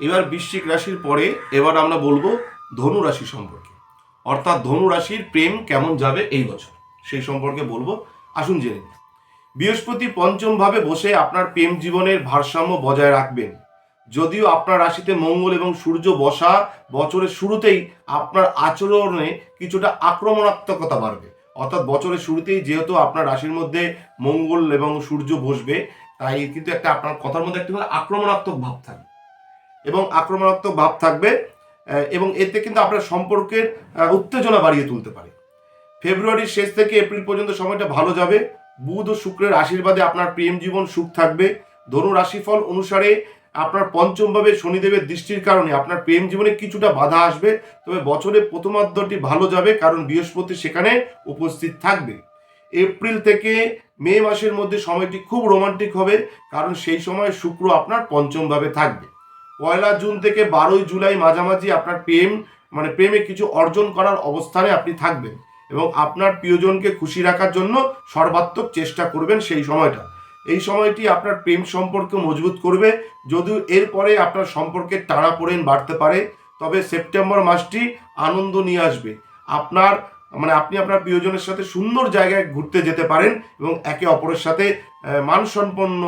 এবার বৃশ্চিক রাশির পরে এবার আমরা বলব ধনু রাশি সম্পর্কে। অর্থাৎ ধনু রাশির প্রেম কেমন যাবে এই বছর? সেই সম্পর্কে বলব। আসুন জেনে নিই। বৃহস্পতি পঞ্চম ভাবে বসে আপনার প্রেম জীবনের ভারসাম্য বজায় রাখবেন। যদিও আপনার রাশিতে মঙ্গল এবং সূর্য বসা বছরের শুরুতেই আপনার আচরণে কিছুটা আক্রমণাত্মকতা বাড়বে। অর্থাৎ বছরের শুরুতেই যেহেতু আপনার রাশির মধ্যে মঙ্গল এবং সূর্য বসবে, তাই কিন্তু একটা আপনার কথার মধ্যে একটা আক্রমণাত্মক ভাব থাকবে। এবং আক্রমণাত্মক ভাব থাকবে এবং এতে কিন্তু আপনার সম্পর্কের উত্তেজনা বাড়িয়ে তুলতে পারে। ফেব্রুয়ারির শেষ থেকে এপ্রিল পর্যন্ত সময়টা ভালো যাবে। বুধ ও শুক্রের আশীর্বাদে আপনার প্রেম জীবন সুখ থাকবে। ধনু রাশিফল অনুসারে আপনার পঞ্চমভাবে শনিদেবের দৃষ্টির কারণে আপনার প্রেম জীবনে কিছুটা বাধা আসবে, তবে বছরের প্রথমার্ধটি ভালো যাবে কারণ বৃহস্পতি সেখানে উপস্থিত থাকবে। এপ্রিল থেকে মে মাসের মধ্যে সময়টি খুব রোমান্টিক হবে, কারণ সেই সময় শুক্র আপনার পঞ্চমভাবে থাকবে। পয়লা জুন থেকে বারোই জুলাই মাঝামাঝি আপনার প্রেম মানে প্রেমে কিছু অর্জন করার অবস্থানে আপনি থাকবেন এবং আপনার প্রিয়জনকে খুশি রাখার জন্য সর্বাত্মক চেষ্টা করবেন সেই সময়টা। এই সময়টি আপনার প্রেম সম্পর্ক মজবুত করবে। যদিও এরপরে আপনার সম্পর্কের টানাপোড়েন বাড়তে পারে, তবে সেপ্টেম্বর মাসটি আনন্দ নিয়ে আসবে। আপনার মানে আপনি আপনার প্রিয়জনের সাথে সুন্দর জায়গায় ঘুরতে যেতে পারেন এবং একে অপরের সাথে মানসম্পন্ন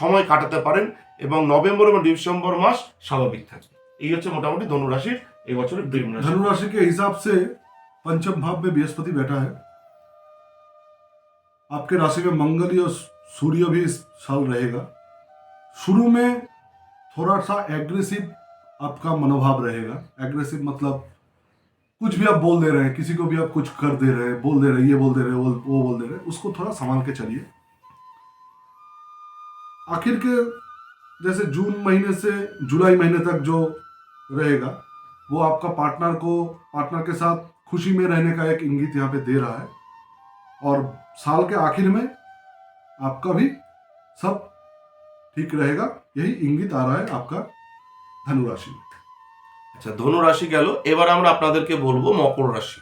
সময় কাটাতে পারেন। এবং নভেম্বর এবং ডিসেম্বর মাস স্বাভাবিক থাকবে এই হচ্ছে মোটামুটি ধনুরাশির এই বছরের প্রেম রাশি धनु राशि के हिसाब से पंचम भाव में बृहस्पति बैठा है आपके राशि में मंगल और सूर्य भी इस साल रहेगा शुरू में थोड़ा सा एग्रेसिव आपका मनोभाव रहेगा एग्रेसिव मतलब कुछ भी आप बोल दे रहे हैं किसी को भी आप कुछ कर दे रहे हैं बोल दे रहे हैं ये बोल दे रहे हैं वो वो बोल दे रहे हैं उसको थोड़ा संभाल के चलिए आखिर के जैसे जून महीने से जुलाई महीने तक जो रहेगा वो आपका पार्टनर को पार्टनर के साथ खुशी में रहने का एक इंगित यहाँ पे दे रहा है और साल के आखिर में आपका भी सब ठीक रहेगा यही इंगित आ रहा है आपका धनु राशि में আচ্ছা ধনু রাশি গেল এবার আমরা আপনাদেরকে বলবো মকর রাশি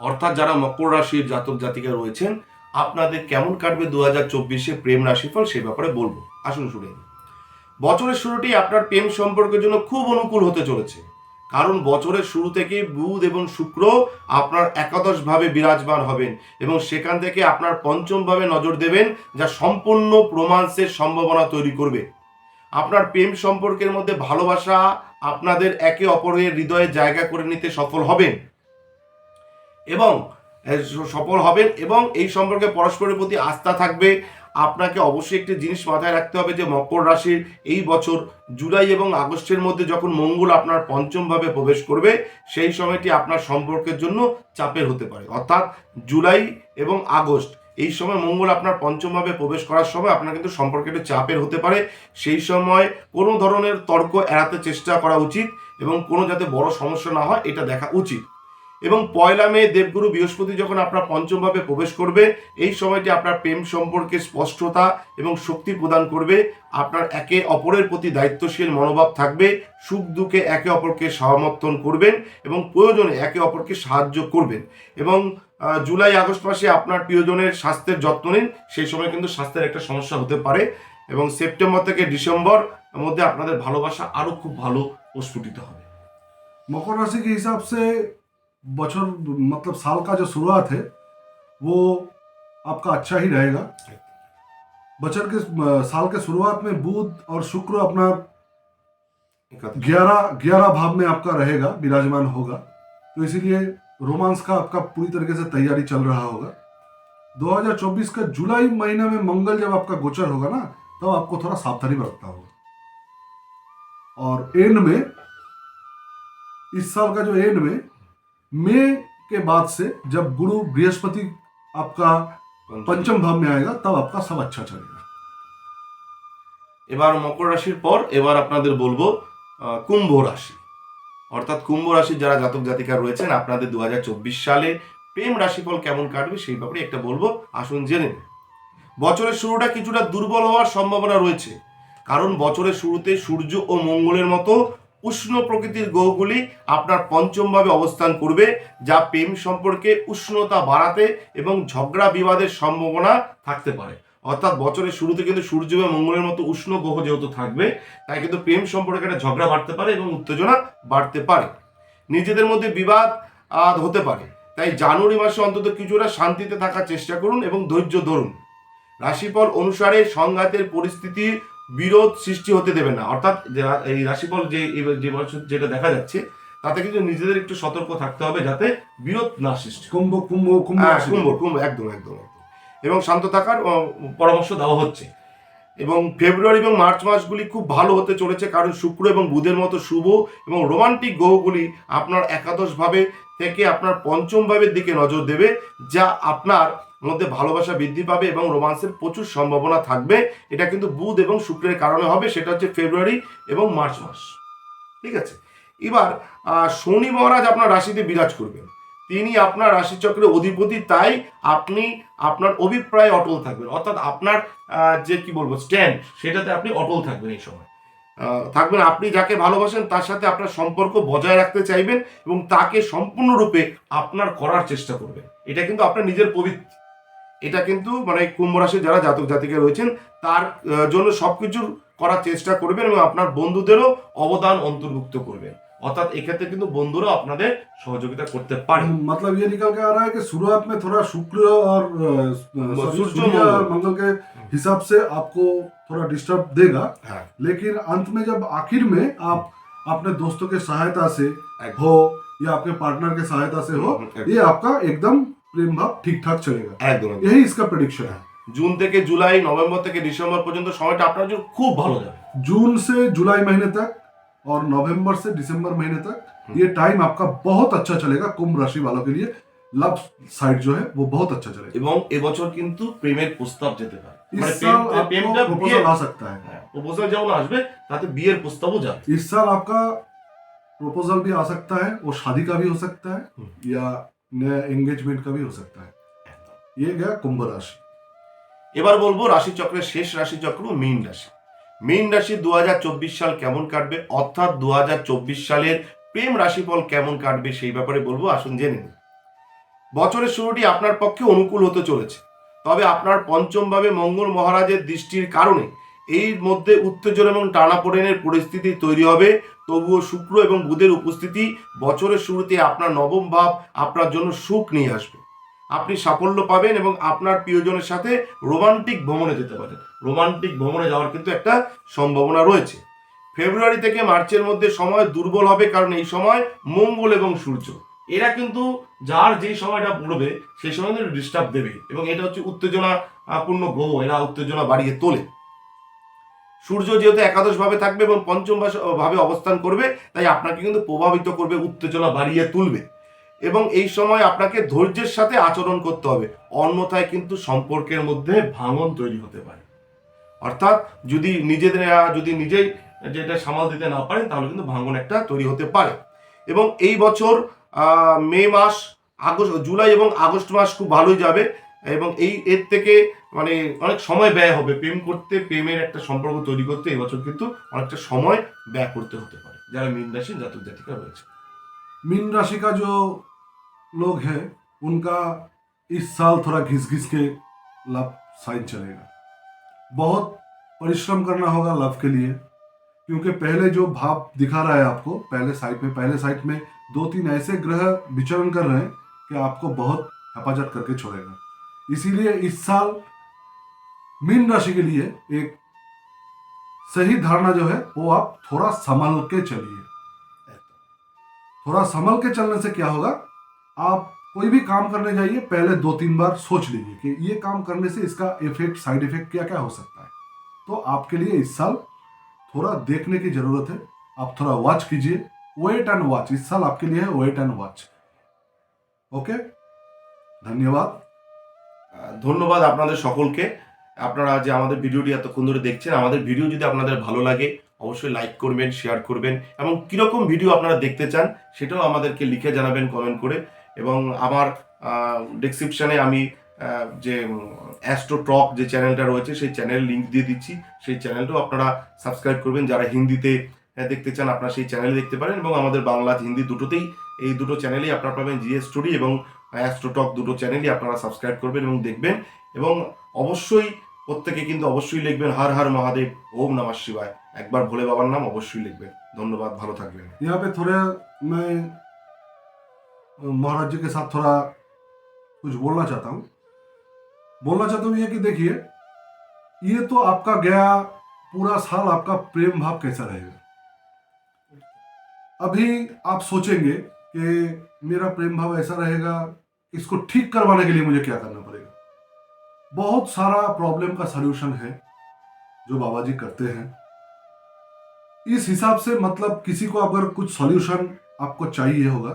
অর্থাৎ যারা মকর রাশির জাতক জাতিকা রয়েছেন আপনাদের কেমন কাটবে দু হাজার চব্বিশে প্রেম রাশিফল সে ব্যাপারে বলবো আসুন শুনে নিই। বছরের শুরুটি আপনার প্রেম সম্পর্কের জন্য খুব অনুকূল হতে চলেছে। কারণ বছরের শুরু থেকে বুধ এবং শুক্র আপনার একাদশ ভাবে বিরাজমান হবেন এবং সেখান থেকে আপনার পঞ্চম ভাবে নজর দেবেন, যা সম্পূর্ণ রোমান্সের সম্ভাবনা তৈরি করবে। আপনার প্রেম সম্পর্কের মধ্যে ভালোবাসা আপনাদের একে অপরের হৃদয়ে জায়গা করে নিতে সফল হবেন এবং সফল হবেন এবং এই সম্পর্কে পরস্পরের প্রতি আস্থা থাকবে। আপনাকে অবশ্যই একটি জিনিস মাথায় রাখতে হবে যে মকর রাশির এই বছর জুলাই এবং আগস্টের মধ্যে যখন মঙ্গল আপনার পঞ্চমভাবে প্রবেশ করবে, সেই সময়টি আপনার সম্পর্কের জন্য চাপের হতে পারে। অর্থাৎ জুলাই এবং আগস্ট, এই সময় মঙ্গল আপনার পঞ্চমভাবে প্রবেশ করার সময় আপনার কিন্তু সম্পর্কে একটু চাপের হতে পারে। সেই সময় কোনো ধরনের তর্ক এড়াতে চেষ্টা করা উচিত এবং কোনো যাতে বড় সমস্যা না হয়, এটা দেখা উচিত। এবং পয়লা মে দেবগুরু বৃহস্পতি যখন আপনার পঞ্চমভাবে প্রবেশ করবে এই সময়টি আপনার প্রেম সম্পর্কে স্পষ্টতা এবং শক্তি প্রদান করবে আপনার একে অপরের প্রতি দায়িত্বশীল মনোভাব থাকবে সুখ দুঃখে একে অপরকে সমর্থন করবেন এবং প্রয়োজনে একে অপরকে সাহায্য করবেন এবং আহ, জুলাই আগস্ট মাসে আপনার প্রিয়জনের স্বাস্থ্যের যত্ন নিন সেই সময় কিন্তু স্বাস্থ্যের একটা সমস্যা হতে পারে এবং সেপ্টেম্বর থেকে ডিসেম্বর মধ্যে আপনাদের ভালোবাসা আরো খুব ভালো প্রস্ফুটিত হবে मकर राशि के हिसाब से बचर मतलब साल का जो शुरुआत है, वो आपका अच्छा ही रहेगा। बचर के साल के शुरुआत में बुध और शुक्र अपना ग्यारह ग्यारह भाव में आपका रहेगा, विराजमान होगा। तो इसीलिए रोमांस का आपका पूरी तरीके से तैयारी चल रहा होगा। 2024 का जुलाई महीने में मंगल जब आपका गोचर होगा ना, तब तो आपको थोड़ा सावधानी बरतना होगा। और एंड में, इस साल का जो एंड में मई के बाद से जब गुरु बृहस्पति आपका पंचम भाव में आएगा तब आपका सब अच्छा चलेगा এবার মকর রাশির পর এবার আপনাদের বলবো আহ, কুম্ভ রাশি অর্থাৎ কুম্ভ রাশির যারা জাতক জাতিকা রয়েছেন আপনাদের দু সালে প্রেম রাশিফল কেমন কাটবে সেই ব্যাপারে একটা বলবো আসুন জেনে নিন। বছরের শুরুটা কিছুটা দুর্বল হওয়ার সম্ভাবনা রয়েছে কারণ বছরের শুরুতে সূর্য ও মঙ্গলের মতো উষ্ণ প্রকৃতির গ্রহগুলি আপনার পঞ্চমভাবে অবস্থান করবে, যা প্রেম সম্পর্কে উষ্ণতা বাড়াতে এবং ঝগড়া বিবাদের সম্ভাবনা থাকতে পারে। অর্থাৎ বছরের শুরুতে কিন্তু সূর্য এবং মঙ্গলের মতো উষ্ণ গ্রহ যেহেতু থাকবে, তাই কিন্তু প্রেম সম্পর্কে একটা ঝগড়া বাড়তে পারে এবং উত্তেজনা বাড়তে পারে। নিজেদের মধ্যে বিবাদ হতে পারে। তাই জানুয়ারি মাসে অন্তত কিছুটা শান্তিতে থাকার চেষ্টা করুন এবং ধৈর্য ধরুন। রাশিফল অনুসারে সংঘাতের পরিস্থিতি বিরোধ সৃষ্টি হতে দেবে না। অর্থাৎ এই রাশিফল যে যে বছর যেটা দেখা যাচ্ছে তাতে কিন্তু নিজেদের একটু সতর্ক থাকতে হবে যাতে বিরোধ না সৃষ্টি কুম্ভ কুম্ভ কুম্ভ হ্যাঁ, কুম্ভ কুম্ভ একদম একদম এবং শান্ত থাকার পরামর্শ দেওয়া হচ্ছে। এবং ফেব্রুয়ারি এবং মার্চ মাসগুলি খুব ভালো হতে চলেছে কারণ শুক্র এবং বুধের মতো শুভ এবং রোমান্টিক গ্রহগুলি আপনার একাদশভাবে থেকে আপনার পঞ্চমভাবের দিকে নজর দেবে যা আপনার মধ্যে ভালোবাসা বৃদ্ধি পাবে এবং রোমান্সের প্রচুর সম্ভাবনা থাকবে। এটা কিন্তু বুধ এবং শুক্রের কারণে হবে, সেটা হচ্ছে ফেব্রুয়ারি এবং মার্চ মাস। ঠিক আছে? এবার শনি মহারাজ আপনার রাশিতে বিরাজ করবেন। তিনি আপনার রাশিচক্রের অধিপতি, তাই আপনি আপনার অভিপ্রায় অটল থাকবেন। অর্থাৎ আপনার যে কি বলব স্ট্যান্ড সেটাতে আপনি অটল থাকবেন এই সময়। থাকবেন আপনি যাকে ভালোবাসেন, তার সাথে আপনার সম্পর্ক বজায় রাখতে চাইবেন এবং তাকে সম্পূর্ণরূপে আপনার করার চেষ্টা করবেন। এটা কিন্তু আপনার নিজের পবিত্র এটা কিন্তু মানে কুম্ভ রাশির যারা জাতক জাতিকা রয়েছেন তার আহ, জন্য সবকিছু করার চেষ্টা করবেন এবং আপনার বন্ধুদেরও অবদান অন্তর্ভুক্ত করবেন অর্থাৎ এক্ষেত্রে কিন্তু বন্ধুরাও আপনাদের সহযোগিতা করতে পারে मतलब ये निकल के आ रहा है कि शुरुआत में थोड़ा शुक्र और अ, sorry, सूर्य सूर्य और मंगल। मंगल के हिसाब से आपको थोड़ा डिस्टर्ब देगा হ্যাঁ लेकिन अंत में जब आखिर में आप अपने दोस्तों के सहायता से একদম। हो या आपके पार्टनर के सहायता से हो একদম। ये आपका एकदम प्रेम भाव ठीक ठाक चलेगा একদম একদম। यही इसका प्रिडिक्शन है জুন থেকে জুলাই নভেম্বর থেকে ডিসেম্বর পর্যন্ত সময়টা আপনার জন্য খুব ভালো যাবে जून से जुलाई महीने तक और नवंबर से दिसंबर महीने तक ये टाइम आपका बहुत अच्छा चलेगा कुंभ राशि वालों के लिए लव साइड जो है वो बहुत अच्छा चलेगा এবং এবছর কিন্তু প্রেমের প্রস্তাব যেতে পারে মানে इस साल প্রেম- প্রেমটা आपको বিয়ে प्रपोजल आ सकता है প্রপোজাল যেমন আসবে তাতে বিয়ের প্রস্তাবও যাবে इस साल आपका प्रपोजल भी आ सकता है वो शादी का भी हो सकता है हम्म। या नया एंगेजमेंट का भी हो सकता है ये गया कुंभ राशि এবার বলবো রাশিচক্রের শেষ রাশিচক্র মীন রাশি মীন রাশি দু সাল কেমন কাটবে অর্থাৎ দু সালের প্রেম রাশিফল কেমন কাটবে সেই ব্যাপারে বলবো আসুন জেনে নিন বছরের শুরুটি আপনার পক্ষে অনুকূল হতে চলেছে তবে আপনার পঞ্চমভাবে মঙ্গল মহারাজের দৃষ্টির কারণে এই মধ্যে উত্তেজনা এবং টানাপোড়েনের পরিস্থিতি তৈরি হবে। তবুও শুক্র এবং বুধের উপস্থিতি বছরের শুরুতে আপনার নবম ভাব আপনার জন্য সুখ নিয়ে আসবে। আপনি সাফল্য পাবেন এবং আপনার প্রিয়জনের সাথে রোমান্টিক ভ্রমণে যেতে পারেন। রোমান্টিক ভ্রমণে যাওয়ার কিন্তু একটা সম্ভাবনা রয়েছে। ফেব্রুয়ারি থেকে মার্চের মধ্যে সময় দুর্বল হবে কারণ এই সময় মঙ্গল এবং সূর্য। এরা কিন্তু যার যে সময়টা পড়বে সেই সময় কিন্তু ডিস্টার্ব দেবে। এবং এটা হচ্ছে উত্তেজনা আহ, পূর্ণ গ্রহ। এরা উত্তেজনা বাড়িয়ে তোলে। সূর্য যেহেতু একাদশ ভাবে থাকবে এবং পঞ্চম ভাবে অবস্থান করবে, তাই আপনাকে কিন্তু প্রভাবিত করবে, উত্তেজনা বাড়িয়ে তুলবে। এবং এই সময় আপনাকে ধৈর্যের সাথে আচরণ করতে হবে, অন্যথায় কিন্তু সম্পর্কের মধ্যে ভাঙন তৈরি হতে পারে। অর্থাৎ যদি নিজেদের, যদি নিজেই যেটা সামাল দিতে না পারেন, তাহলে কিন্তু ভাঙন একটা তৈরি হতে পারে। এবং এই বছর মে মাস, আগস্ট, জুলাই এবং আগস্ট মাস খুব ভালোই যাবে। এবং এই, এর থেকে মানে অনেক সময় ব্যয় হবে প্রেম করতে প্রেমের একটা সম্পর্ক তৈরি করতে এই বছর কিন্তু অনেকটা সময় ব্যয় করতে হতে পারে যারা মীন রাশি জাতক জাতিকা রয়েছে मीन राशि का जो लोग हैं उनका इस साल थोड़ा घिस घिस के लव साइन चलेगा बहुत परिश्रम करना होगा लव के लिए क्योंकि पहले जो भाव दिखा रहा है आपको पहले साइड में पहले साइड में दो तीन ऐसे ग्रह विचरण कर रहे हैं कि आपको बहुत हिफाजत करके छोड़ेगा इसीलिए इस साल मीन राशि के लिए एक सही धारणा जो है वो आप थोड़ा संभल के चलिए थोड़ा संभल के चलने से क्या होगा आप कोई भी काम करने जाइए पहले दो तीन बार सोच लीजिए कि ये काम करने से इसका इफेक्ट साइड इफेक्ट क्या क्या हो सकता है तो आपके लिए इस साल थोड़ा देखने की जरूरत है आप थोड़ा वॉच कीजिए वेट एंड वॉच इस साल आपके लिए है वेट एंड वॉच ओके धन्यवाद আহ, ধন্যবাদ আপনাদের সকলকে আপনারা যে আমাদের ভিডিওটি এতক্ষণ ধরে দেখছেন, আমাদের ভিডিও যদি আপনাদের ভালো লাগে, অবশ্যই লাইক করবেন শেয়ার করবেন এবং কীরকম ভিডিও আপনারা দেখতে চান সেটাও আমাদেরকে লিখে জানাবেন কমেন্ট করে এবং আমার ডেসক্রিপশানে আমি যে অ্যাস্ট্রো টক যে চ্যানেলটা রয়েছে সেই চ্যানেল লিঙ্ক দিয়ে দিচ্ছি। সেই চ্যানেলটাও আপনারা সাবস্ক্রাইব করবেন। যারা হিন্দিতে দেখতে চান আপনারা সেই চ্যানেলে দেখতে পারেন এবং আমাদের বাংলা, হিন্দি দুটোতেই, এই দুটো চ্যানেলেই আপনারা পাবেন জিএস স্টোরি এবং অ্যাস্ট্রোটক দুটো চ্যানেলই আপনারা সাবস্ক্রাইব করবেন এবং দেখবেন এবং অবশ্যই প্রত্যেকে কিন্তু অবশ্যই লিখবেন হর হর মহাদেব ওম নমঃ শিবায় একবার ভোলে বাবার নাম অবশ্যই লিখবেন ধন্যবাদ ভালো থাকবেন यहाँ पे थोड़ा मैं अ, महाराज जी के साथ थोड़ा कुछ बोलना चाहता हूँ बोलना चाहता हूँ ये कि देखिए ये तो आपका गया पूरा साल आपका प्रेम भाव कैसा रहेगा अभी आप सोचेंगे कि मेरा प्रेम भाव ऐसा रहेगा इसको ठीक करवाने के लिए मुझे क्या करना पड़ेगा बहुत सारा प्रॉब्लम का सलूशन है जो बाबा जी करते हैं। इस हिसाब से मतलब किसी को अगर कुछ सॉल्यूशन आपको चाहिए होगा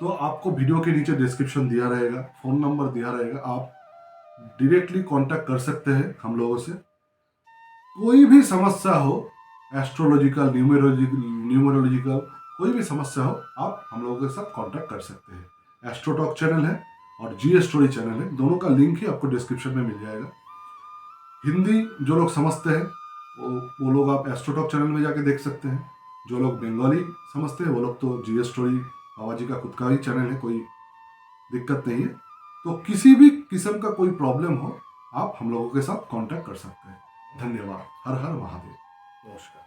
तो आपको वीडियो के नीचे डिस्क्रिप्शन दिया रहेगा फ़ोन नंबर दिया रहेगा। आप डायरेक्टली कांटेक्ट कर सकते हैं हम लोगों से। कोई भी समस्या हो एस्ट्रोलॉजिकल न्यूमेरोलॉजिकल न्यूमरोलॉजिकल कोई भी समस्या हो, आप हम लोगों के साथ कांटेक्ट कर सकते हैं। एस्ट्रोटॉक चैनल है। और जी स्टोरी चैनल है। दोनों का लिंक ही आपको डिस्क्रिप्शन में मिल जाएगा। हिंदी जो लोग समझते हैं, वो वो लोग आप एस्ट्रोटॉक चैनल में जाके देख सकते हैं। जो लोग बंगाली समझते हैं, वो लोग तो जी स्टोरी बाबा जी का खुद का ही चैनल है, कोई दिक्कत नहीं है। तो किसी भी किस्म का कोई प्रॉब्लम हो, आप हम लोगों के साथ कांटेक्ट कर सकते हैं। धन्यवाद। हर हर महादेव। नमस्कार।